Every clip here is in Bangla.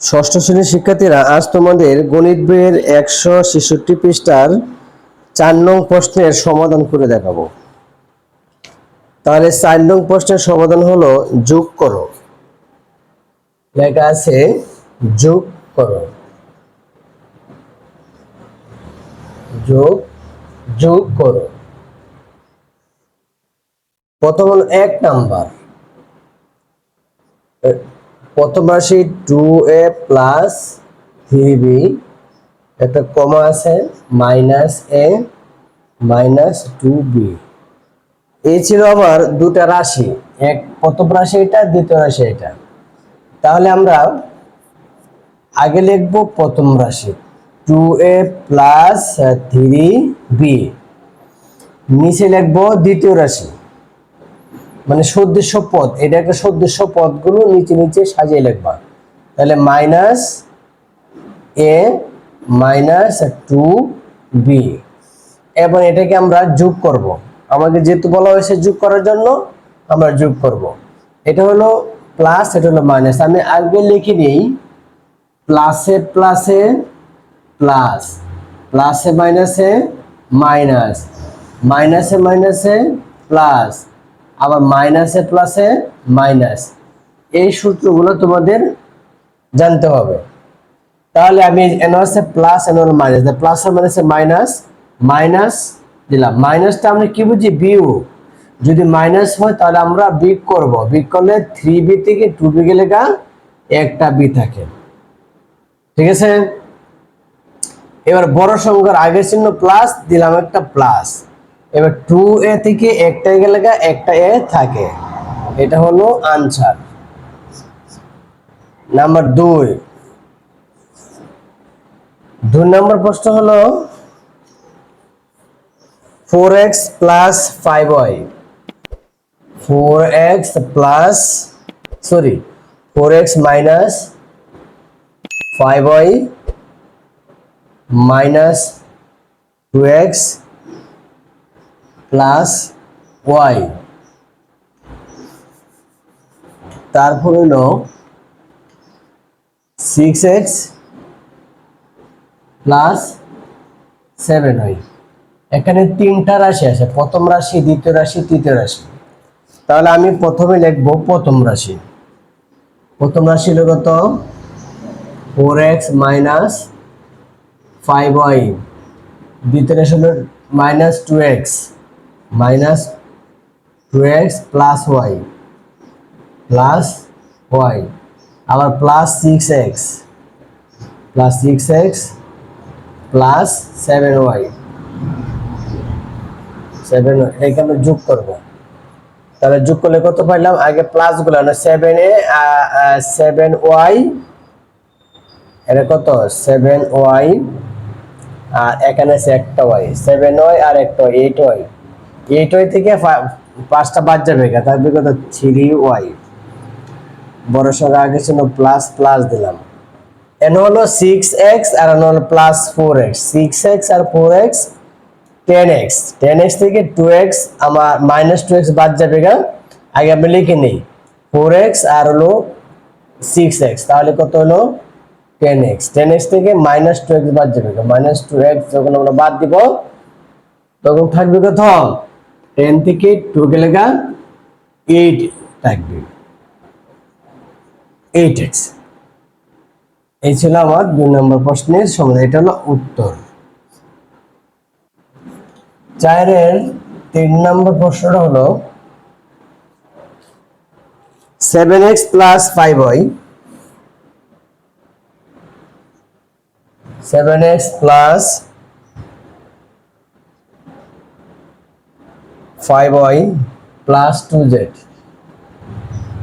ষষ্ঠ শ্রেণির শিক্ষার্থীরা আজ তোমাদের গণিত বইয়ের একশো ছেষট্টি পৃষ্ঠার চার নং প্রশ্নের সমাধান করে দেখাবো। তাহলে চার নং প্রশ্নের সমাধান হলো যোগ করো। লেখা আছে যোগ করো। যোগ যোগ করো। প্রথম এক নাম্বার। প্রথম রাশি two A plus three B একটা কমা আছে minus A minus two B এই ছিল আবার দুটা রাশি। এক প্রথম রাশি এটা, দ্বিতীয় রাশি এটা। তাহলে আমরা আগে লিখব প্রথম রাশি two A plus three B নিচে লিখব দ্বিতীয় রাশি। মানে সদৃশ্য পদ, এটা একটা সদৃশ্য পদগুলো নিচে নিচে সাজিয়ে লিখবা। তাহলে minus A minus two B এবং এটাকে আমরা যোগ করব। আমাকে যেহেতু বলা হয়েছে যোগ করার জন্য, আমরা যোগ করব। এটা হলো প্লাস এটা হলো মাইনাস আমি আগে লিখে দিই প্লাসে প্লাসে প্লাস প্লাসে মাইনাসে মাইনাস মাইনাসে মাইনাসে প্লাস আবার মাইনাসে প্লাসে মাইনাস এই সূত্রগুলো তোমাদের জানতে হবে। তাহলে আমি এন আছে প্লাস এন হলো মাইনাস প্লাস আর মাইনাসে মাইনাস মাইনাস দিলাম। মাইনাসটা আমরা কি বুঝি? বিউ যদি মাইনাস হয়, তাহলে আমরা বিগ করব। বিগ করলে থ্রি বি থেকে টু বি গেলে গা একটা বি থাকে। ঠিক আছে? এবার বড় সংখ্যার আগের চিহ্ন প্লাস দিলাম একটা প্লাস এবার টু এ থেকে একটা গেলে একটা এ থাকে। এটা হলো আনসার নাম্বার দুই। দুই নম্বর প্রশ্ন হলো four X plus five Y four X plus sorry four X minus five Y minus two X plus Y. তারপর হলো six X plus seven Y এখানে তিনটা রাশি আছে, প্রথম রাশি, দ্বিতীয় রাশি, তৃতীয় রাশি। তাহলে আমি প্রথমে লিখব প্রথম রাশি। প্রথম রাশি হলো কত? Four X minus five Y দ্বিতীয় রাশি হলো minus two X minus two X plus Y plus Y আবার plus six X plus six X plus seven Y seven এটাকে আমরা যোগ করব। তাহলে যোগ করলে কত পাইলাম? আগে প্লাসগুলো না সেভেন এ সেভেন ওয়াই এটা কত? সেভেন ওয়াই আর এখানে আছে একটা ওয়াই সেভেন ওয়াই আর একটা এইট ওয়াই এইট ওয়াই থেকে পাঁচটা বাদ যাবে থাকবে কত থ্রি ওয়াই। বড় সঙ্গে আগে ছিল প্লাস প্লাস দিলাম। এন হলো সিক্স এক্স আর এন হলো plus four X six X আর four X ten X ten X থেকে টু এক্স আমার মাইনাস টু এক্স বাদ যাবে গা। আগে আমি লিখে নিই। ফোর এক্স আর হলো সিক্স এক্স তাহলে কত হলো? টেন এক্স টেন এক্স থেকে মাইনাস টু এক্স বাদ যাবে মাইনাস টু এক্স যখন আমরা বাদ দিব, তখন থাকবে কত টেন থেকে টু এইট থাকবে। Eight X. এই ছিল আমার দুই নম্বর প্রশ্নের সমাধান, এটা হলো উত্তর। চারের তিন নম্বর প্রশ্নটা হলো seven x plus five y seven x plus five y plus two z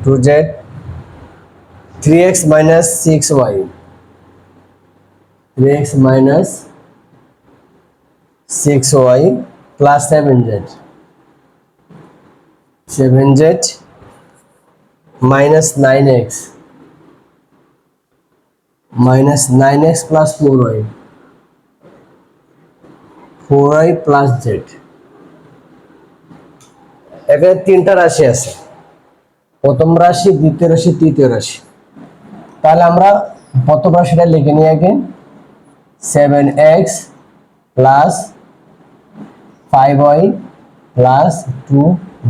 two z three x minus six y three x minus six y plus seven z seven z minus nine x minus nine x plus four y four y plus z এখানে তিনটা রাশি আছে। প্রথম রাশি, দ্বিতীয় রাশি, তৃতীয় রাশি। তাহলে আমরা প্রথম রাশিটা লিখে নিই আগে। Seven x plus five y plus two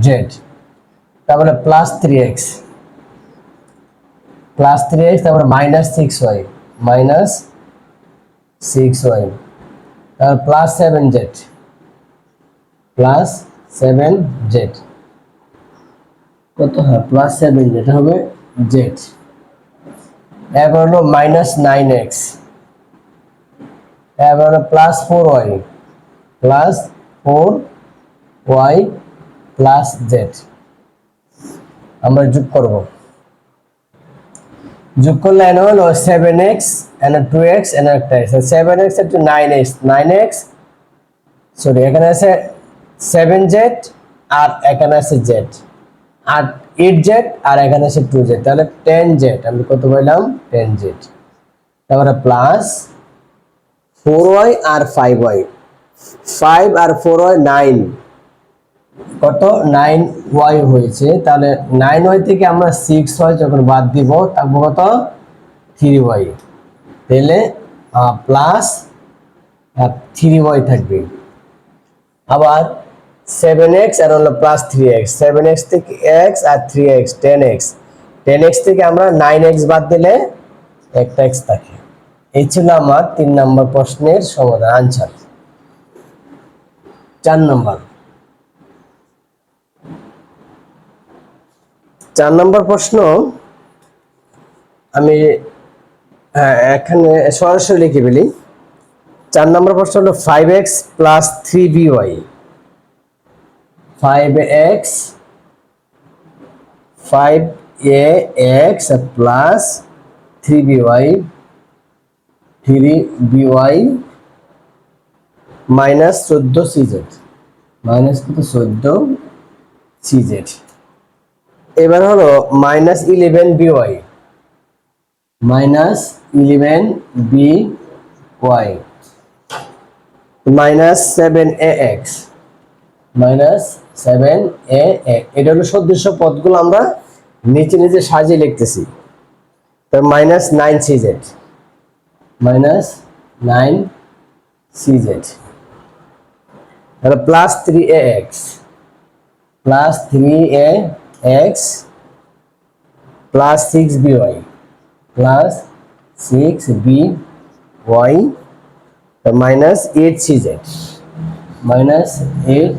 z তারপরে plus three x plus three x তারপরে minus six y minus six y তারপর plus seven z plus seven z কত হয়? প্লাস সেভেন জেড হবে জেড এরপর হলো মাইনাস নাইন এক্স এরপর হলো plus four y plus four y plus z আমরা যোগ করব। যোগ করলে এনে হলো সেভেন এক্স এনে টু এক্স এনে একটা এক্স সেভেন এক্স একটু nine X nine X sorry এখানে আছে সেভেন জেড আর এখানে আছে জেড আর এইট জেড আর এখানে আছে টু জেড তাহলে টেন জেড আমি কত বললাম টেন জেড তারপরে প্লাস ফোর ওয়াই আর ফাইভ ওয়াই ফাইভ আর ফোর ওয়াই নাইন কত? নাইন ওয়াই হয়েছে। তাহলে নাইন ওয়াই থেকে আমরা সিক্স ওয়াই যখন বাদ দিব তারপর কত? থ্রি ওয়াই তাহলে প্লাস থ্রি ওয়াই থাকবে। আবার সেভেন এক্স আর হলো plus three x seven x থেকে এক্স আর three x ten x ten x থেকে আমরা নাইন এক্স বাদ দিলে একটা এক্স থাকে। এই ছিল আমার তিন নম্বর প্রশ্নের সমাধান আনসার চার নম্বর। চার নম্বর প্রশ্ন আমি হ্যাঁ, এখানে সরাসরি লিখে ফেলি। চার নম্বর প্রশ্ন হলো five x plus three b y five x five a x plus three b y three b y minus চোদ্দ সি জেড মাইনাস কত চোদ্দ সি জেড এবার হলো minus eleven b y minus eleven b y minus seven a x minus seven a এক এটা হলো সদৃশ্য পদগুলো আমরা নিচে নিচে সাজিয়ে লিখতেছি। তো minus nine c z minus nine c z তাহলে plus three a x plus three a x plus six b y plus six b y minus eight c z minus eight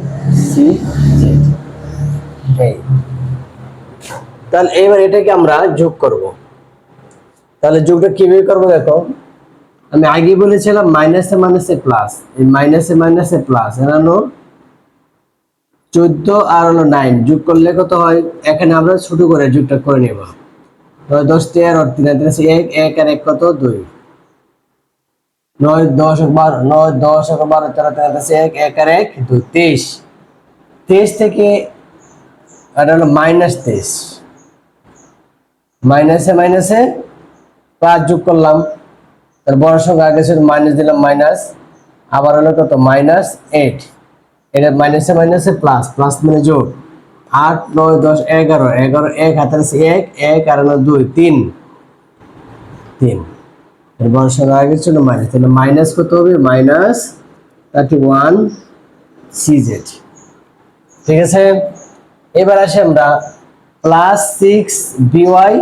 c z এই। তাহলে এবার এটাকে আমরা যোগ করব। তাহলে যোগটা কীভাবে করব দেখো? আমি আগে বলেছিলাম মাইনাসে মাইনাসে প্লাস এই মাইনাসে মাইনাসে প্লাস এনানো চোদ্দ আর হলো নাইন যোগ করলে কত হয়? এখানে আমরা ছোট করে যোগটা করে নেব। দশ তেরো, তিন এক এক আর এক কত? দুই। নয় দশ বারো, নয় দশ বারো, তেরো তেরো আছে এক এক, আর এক দুই তেইশ। তেইশ থেকে এটা হলো মাইনাস তেইশ। মাইনাসে মাইনাসে পাঁচ যোগ করলাম। তার বড় সংখ্যা আগে ছিল মাইনাস দিলাম মাইনাস আবার হলো কত? মাইনাস এইট এটা মাইনাসে মাইনাসে প্লাস প্লাস মানে যোগ। আট, নয়, দশ, এগারো এগারো, এক, হাতের এক এক, আর দুই, তিন। তিন। এর বড় সংখ্যা আগে ছিল মাইনাস তাহলে মাইনাস কত হবে? Minus thirty one c z ঠিক আছে? এবার আসি আমরা plus six b y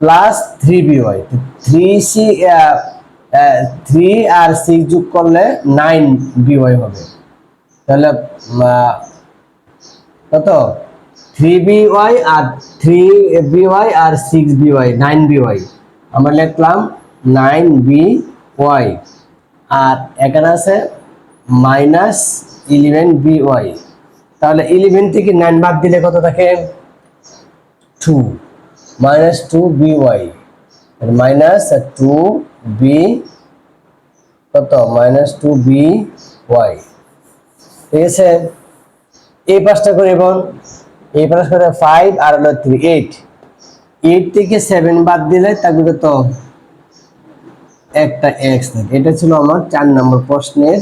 plus three b y three c three আর সিক্স যোগ করলে নাইন বিওয়াই হবে। তাহলে কত? থ্রি বিওয়াই আর three by R six b y nine b y আমরা লিখলাম নাইন বি ওয়াই। আর এখানে আছে মাইনাস ইলেভেন বি ওয়াই। তাহলে ইলেভেন থেকে নাইন বাদ দিলে কত থাকে? Two. Minus two b y. Minus two b কত? Minus two b y. ঠিক আছে? এই পাঁচটা করে এবং এই পাঁচ করে ফাইভ আর হলো থ্রি এইট এইট থেকে সেভেন বাদ দিলে থাকবে কত? একটা এক্স থাকে এটা ছিল আমার চার নম্বর প্রশ্নের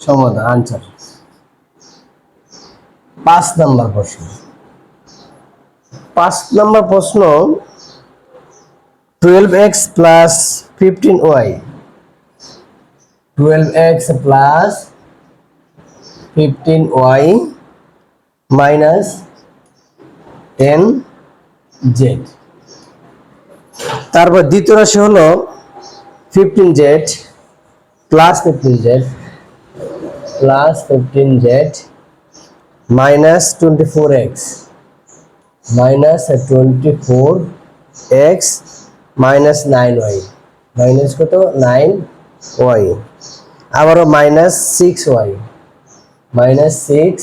সমাধান আনসার পাঁচ নম্বর প্রশ্ন। পাঁচ নম্বর প্রশ্ন twelve x plus fifteen y twelve x plus fifteen y minus ten z তারপর দ্বিতীয় রাশি হলো fifteen z plus fifteen z plus fifteen z minus twenty four x minus twenty four x minus nine y minus को तो नाइन वाई आरोप minus six y minus six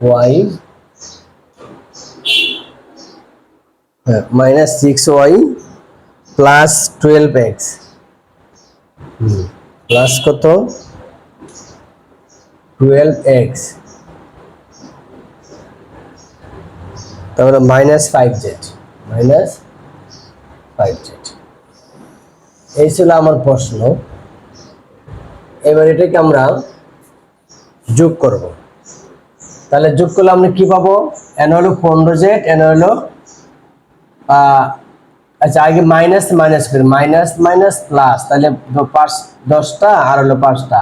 y minus six y plus twelve x. Plus কত? Twelve x. তারপরে minus five z, minus five z. এই ছিল আমার প্রশ্ন। এবার এটাকে আমরা যোগ করব। তাহলে যোগ করলে আমরা কি পাবো? এন হলো পনেরো জেড এন হলো আচ্ছা আগে মাইনাস মাইনাস করি। মাইনাস মাইনাস প্লাস তাহলে দশটা আর হলো পাঁচটা।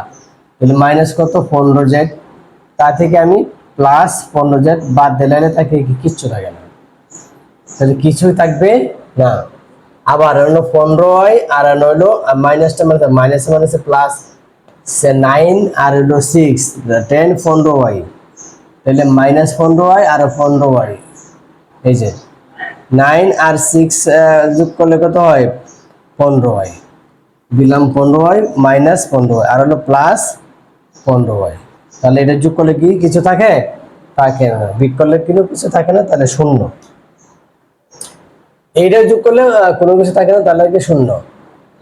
তাহলে মাইনাস কত? পনেরো জেড তা থেকে আমি প্লাস পনেরো জেড বাদ দিলে তাকে কিচ্ছু থাকে না। তাহলে কিছুই থাকবে না। আবার হলো পনেরো হয় আর হলো মাইনাসটা মানে মাইনাস মাইনাসে প্লাস সে নাইন আর হলো সিক্স টেন পনেরো হয় তাহলে মাইনাস পনেরো হয় আর পনেরো হয় এই যে। নাইন আর সিক্স যোগ করলে কত হয়? পনেরো হয়। দিলাম পনেরো হয় মাইনাস পনেরো হয়। আর হলো প্লাস পনেরো হয়। তাহলে এটা যোগ করলে কি? কিছু থাকে? থাকে না। বিক করলে কিন্তু কিছু থাকে না, তাহলে শূন্য। এইটা যোগ করলে কোনো কিছু থাকে না, তাহলে কি শূন্য।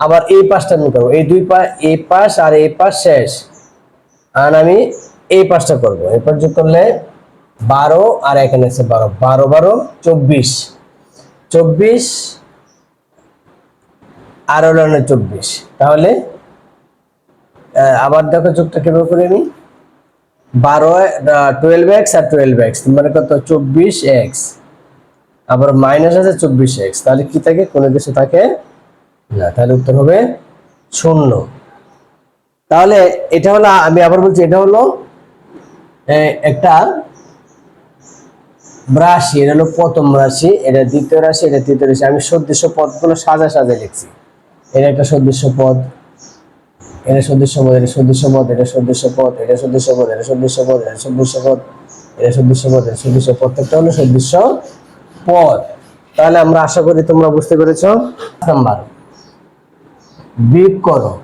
আবার এই পাশটা আমি করব। এই দুই পা এই পাশ আর এই পাশ শেষ। আর আমি এই পাশটা করব। এই পাশ যোগ করলে বারো, আর এখানে আছে বারো। বারো বারো, চব্বিশ। চব্বিশ আর হলো চব্বিশ। তাহলে আবার দেখো যোগটা কীভাবে করে নি বারো টুয়েলভ এক্স আর টুয়েলভ এক্স মানে কত? চব্বিশ এক্স আবার মাইনাস আছে চব্বিশ এক্স তাহলে কি থাকে? কোনো কিছু থাকে না। তাহলে উত্তর হবে শূন্য। তাহলে এটা হলো, আমি আবার বলছি, এটা হলো একটা রাশি, এটা হলো প্রথম রাশি, এটা দ্বিতীয় রাশি, এটা তৃতীয় রাশি। আমি সদৃশ্য পদগুলো সাজা সাজা লিখছি। এটা একটা সদৃশ্য পদ। এটা সদৃশ্য পদ, এটা সদৃশ্য পদ, এটা সদৃশ্য পদ, এটা সদৃশ্য পদ, এটা সদৃশ্য পদ, এটা সদৃশ্য পদ, এটা সদৃশ্য পদ, এটা সদৃশ্য প্রত্যেকটা হলো সদৃশ্য পদ। তাহলে আমরা আশা করি তোমরা বুঝতে পেরেছ। নাম্বার। বিয়োগ করো।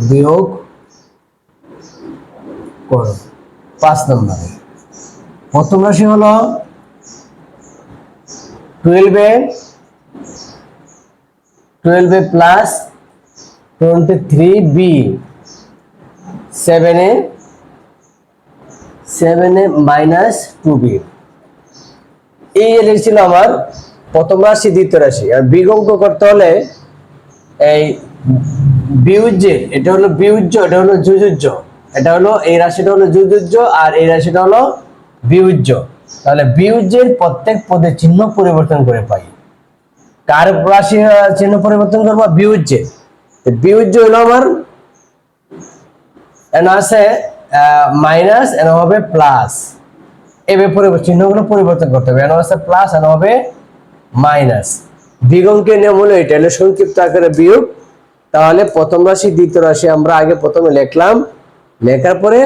বিয়োগ করো। পাঁচ নম্বরে। প্রথম রাশি হলো টুয়েলভে টুয়েলভে প্লাস টোয়েন্টি থ্রি বি সেভেনে সেভেনে মাইনাস টু বি এই ছিল আমার প্রথম রাশি, দ্বিতীয় রাশি। আর বিগঙ্ক করতে হলে এই বিউজ্য এটা হলো বিউজ্য, এটা হলো যুযুজ্য এটা হলো, এই রাশিটা হলো যুযুজ্য আর এই রাশিটা হলো বিউজ্য তাহলে বিউজ্যের প্রত্যেক পদের চিহ্ন পরিবর্তন করে পাই। কার রাশি চিহ্ন পরিবর্তন করব? বিউজ্যে বিউজ্য হলো আমার আছে মাইনাস এন হবে প্লাস এভাবে চিহ্নগুলো পরিবর্তন করতে হবে। এন আছে প্লাস এন হবে মাইনাস দ্বিগঙ্কের নিয়ম হলো এটা হলো সংক্ষিপ্ত আকারে বিয়োগ। তাহলে প্রথম রাশি, দ্বিতীয় রাশি আমরা আগে প্রথমে লিখলাম লেখার পরে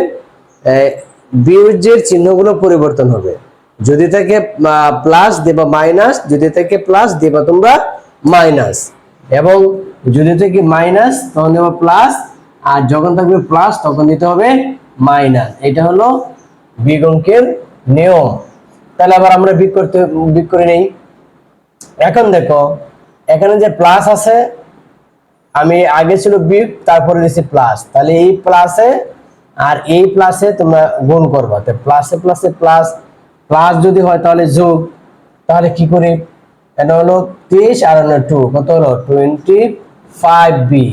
আহ, চিহ্নগুলো পরিবর্তন হবে। যদি থাকে প্লাস দেবা মাইনাস যদি থাকে প্লাস দেবা তোমরা মাইনাস এবং যদি থাকে মাইনাস তখন দেবা প্লাস আর যখন থাকবে প্লাস তখন দিতে হবে মাইনাস এটা হলো বিগ অঙ্কের নিয়ম। তাহলে আবার আমরা বিগ করতে বিগ করে নেই। এখন দেখো এখানে যে প্লাস আছে আমি আগে ছিল বিগ তারপরে দিচ্ছি প্লাস তাহলে এই প্লাসে আর এই প্লাসে তোমরা গুণ করবা। তো প্লাসে প্লাসে প্লাস প্লাস যদি হয় তাহলে যোগ, তাহলে কি করি? এটা হলো তেইশ আর টু কত হলো? টোয়েন্টি ফাইভ বি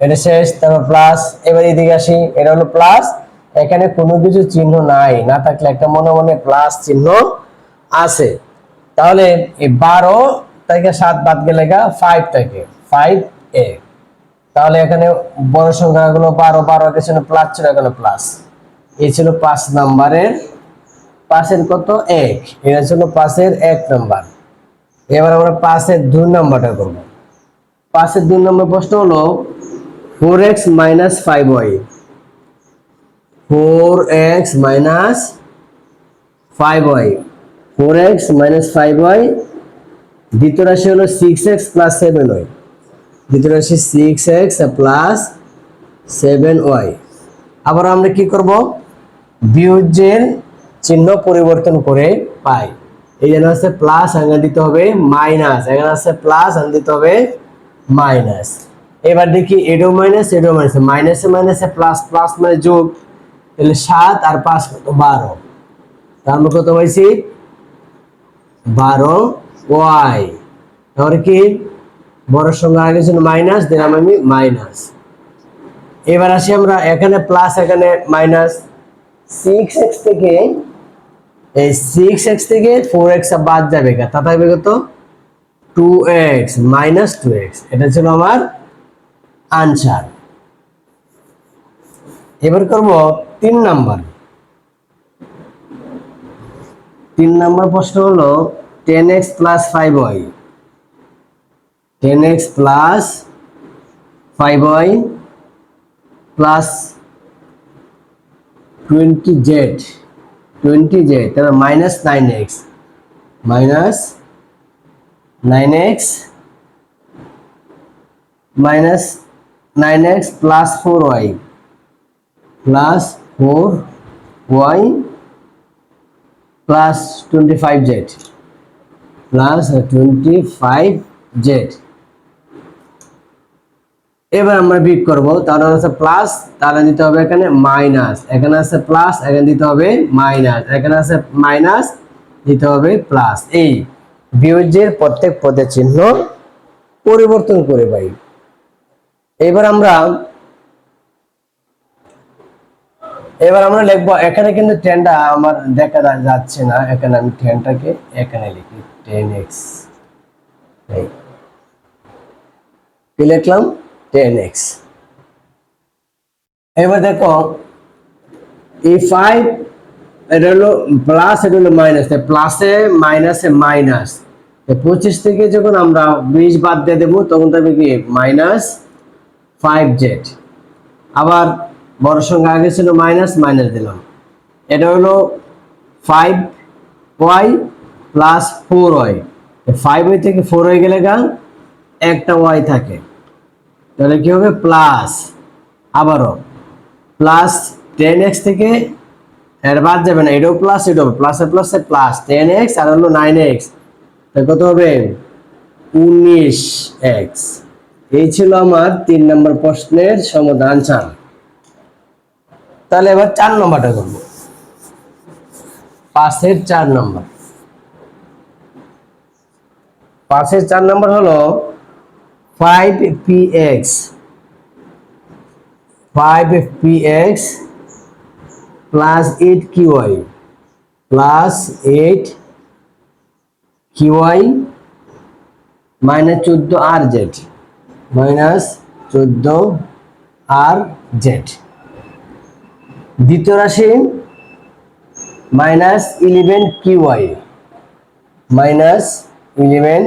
এটা শেষ, তারপর প্লাস এবার এদিকে আসি, এটা হলো প্লাস এখানে কোনো কিছু চিহ্ন নাই, না থাকলে একটা মনে মনে প্লাস চিহ্ন আছে। তাহলে এই বারো থেকে সাত বাদ গেলে গা ফাইভ থাকে ফাইভ এ তাহলে এখানে বড় সংখ্যাগুলো বারো বারো এখানে প্লাস ছিল এখানে প্লাস এই ছিল পাঁচ নাম্বারের পাশের কত? এক। এটা ছিল পাশের এক নাম্বার। এবার আমরা পাশের দুই নাম্বারটা করব। পাশের দুই নম্বর প্রশ্ন হলো four x minus five y four x minus five y four x minus five y দ্বিতীয় রাশি হলো six x plus seven y দ্বিতীয় রাশি six x plus seven y আবার আমরা কি করব? বিয়োজ্যের চিহ্ন পরিবর্তন করে পাই। এই জন্য আছে প্লাস আগে দিতে হবে মাইনাস এখানে আছে প্লাস আগে দিতে হবে মাইনাস এবার দেখি এডো মাইনাস এডো মাইনাস মাইনাসে মাইনাসে প্লাস প্লাস মানে যোগ। তাহলে সাত আর পাঁচ কত? বারো। তার মানে কত পাইছি? বারো ওয়াই তাহলে কি? বড় সঙ্গে আগে ছিল মাইনাস দিলাম আমি মাইনাস এবার আসি আমরা এখানে প্লাস এখানে মাইনাস সিক্স এক্স থেকে, এই সিক্স এক্স থেকে ফোর এক্স বাদ যাবে তা থাকবে কত? Two x minus two x এটা ছিল আমার আনসার এবার করব তিন নাম্বার তিন নাম্বার প্রশ্ন হলো ten x plus five y ten x plus five y plus twenty z twenty z তাহলে minus nine x minus nine x minus nine x plus four y plus four y plus twenty five z plus twenty five z এবার আমরা বিট করব। তাহলে আছে প্লাস তাহলে দিতে হবে এখানে মাইনাস এখানে আছে প্লাস এখানে দিতে হবে মাইনাস এখানে আছে মাইনাস দিতে হবে প্লাস এই বিয়োজ্যের প্রত্যেক পদের চিহ্ন পরিবর্তন করে পাই। এবার আমরা এবার আমরা লিখব, এখানে কিন্তু টেনটা আমার দেখা যাচ্ছে না। এখানে আমি টেনটাকে এখানে লিখি টেন এক্স লিখলাম? টেন এক্স এবার দেখো, এই ফাইভ এটা হলো প্লাস এটা হলো মাইনাস প্লাসে মাইনাসে মাইনাস পঁচিশ থেকে যখন আমরা বিশ বাদ দিয়ে দেবো, তখন তবে কি? মাইনাস ফাইভ জেড আবার বড় সঙ্গে আগে ছিল মাইনাস মাইনাস দিলাম। এটা হলো five y plus four y five y থেকে ফোর ওয়াই গেলে গা, একটা ওয়াই থাকে। তাহলে কি হবে? প্লাস আবারও. প্লাস টেন এক্স থেকে এর বাদ যাবে না, এটাও প্লাস এটাও প্লাসে প্লাসে প্লাস টেন এক্স আর হলো নাইন এক্স কত হবে? উনিশ এক্স এই ছিল আমার তিন নম্বর প্রশ্নের সমাধান চান তাহলে এবার চার নম্বরটা করব। পাশের চার নম্বর। পাশের চার নম্বর হলো five p x five p x plus eight q y plus eight q y minus চোদ্দ আর জেড মাইনাস চোদ্দ আর জেড দ্বিতীয় রাশি minus eleven q y minus eleven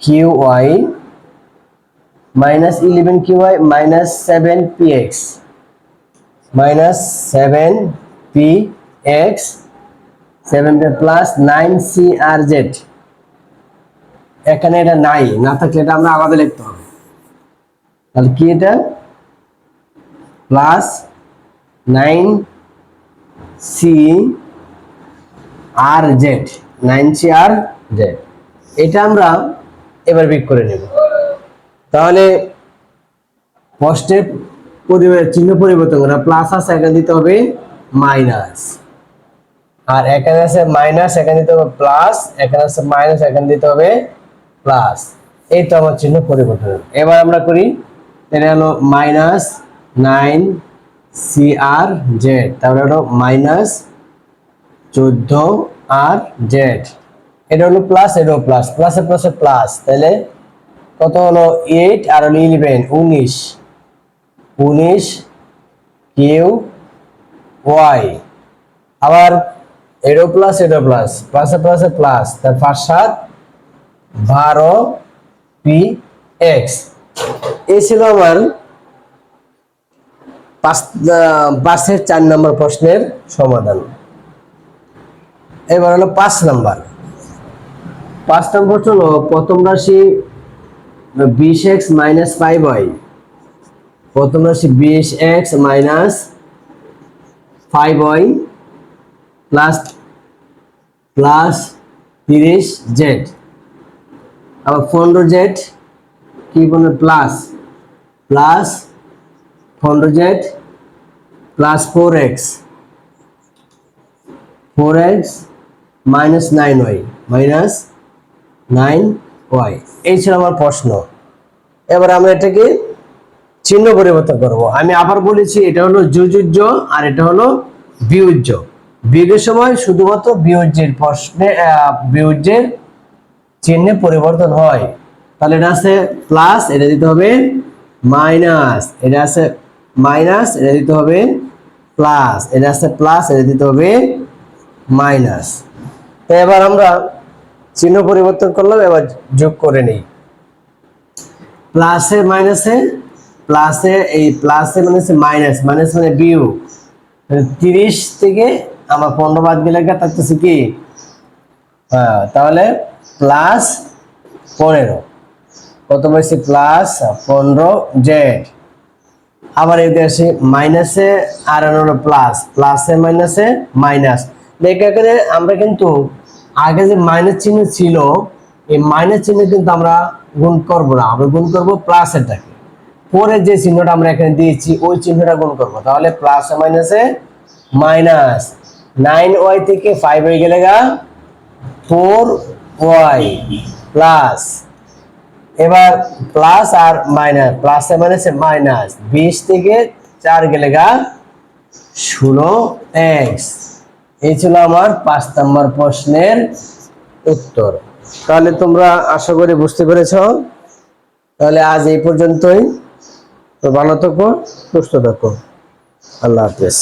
q y minus eleven q y minus seven p x minus seven p x seven plus nine c r z এখানে এটা নাই, না থাকলে এটা আমরা আলাদা লিখতে হবে। তাহলে কি এটা? Plus nine c r z nine c r z এটা আমরা এবার বিক করে নেব। তাহলে কষ্টের পরিবার চিহ্ন পরিবর্তন করা প্লাস আছে এখানে দিতে হবে মাইনাস আর এখানে আছে মাইনাস এখানে দিতে হবে প্লাস এখানে আছে মাইনাস এখানে দিতে হবে প্লাস এই তো আমার চিহ্ন পরিবর্তন। এবার আমরা করি, এটা হলো minus nine c r z তারপরে হলো মাইনাস চোদ্দ আর জেড এটা হলো প্লাস এটা হলো প্লাস প্লাসে প্লাসে প্লাস তাহলে কত হলো এইট আর হলো ইলেভেন উনিশ। উনিশ কিউ ওয়াই। আবার এরো প্লাস এরো প্লাস প্লাসে প্লাসে প্লাস তার পাঁচ সাত বারো পি এক্স এই ছিল আমার পাঁচ পাঁচের চার নম্বর প্রশ্নের সমাধান। এবার হলো পাঁচ নাম্বার। পাঁচ নম্বর হলো, প্রথম রাশি বিশ এক্স মাইনাস ফাইভ ওয়াই প্রথম রাশি বিশ x minus five y plus plus তিরিশ জেড আবার পনেরো জেড কি বলবে? প্লাস প্লাস পনেরো z plus four x four x minus nine y minus nine y. এই ছিল আমার প্রশ্ন। এবার আমরা এটাকে চিহ্ন পরিবর্তন করব। আমি আবার বলেছি, এটা হলো যুযুজ্য আর এটা হলো বিউজ্য বিয়োগের সময় শুধুমাত্র বিয়োজ্যের প্রশ্নে বিয়োজ্যের চিহ্নে পরিবর্তন হয়। তাহলে এটা আছে প্লাস এটা দিতে হবে মাইনাস এটা আছে মাইনাস এটা দিতে হবে প্লাস এটা আছে প্লাস এটা দিতে হবে মাইনাস তো এবার আমরা চিহ্ন পরিবর্তন করলাম, এবার যোগ করে নেই। প্লাসে মাইনাসে, প্লাসে এই প্লাসে মানে মাইনাস মাইনাস মানে বিয়োগ। তিরিশ থেকে আমার পনেরো বাদ গেলে থাকতেছে কি? হ্যাঁ তাহলে প্লাস পনেরো। কত বলছি প্লাস পনেরো জেড আবার এদিকে আসি, মাইনাসে আর প্লাস, প্লাসে মাইনাসে মাইনাস। এখানে আমরা কিন্তু আগে যে মাইনাস চিহ্ন ছিল, এই মাইনাস চিহ্ন কিন্তু আমরা গুণ করব না। আমরা গুণ করব প্লাসেরটাকে পরে যে চিহ্নটা আমরা এখানে দিয়েছি, ওই চিহ্নটা গুণ করব। তাহলে প্লাস মাইনাসে মাইনাস নাইন ওয়াই থেকে ফাইভ হয়ে গেলে গা ফোর ওয়াই প্লাস এবার প্লাস আর মাইনাস প্লাস মাইনাসে মাইনাস বিশ থেকে চার গেলে গা ষোলো এক্স এই ছিল আমার পাঁচ নম্বর প্রশ্নের উত্তর। তাহলে তোমরা আশা করি বুঝতে পেরেছ। তাহলে আজ এই পর্যন্তই। তো ভালো থাকো, সুস্থ থাকো। আল্লাহ হাফেজ।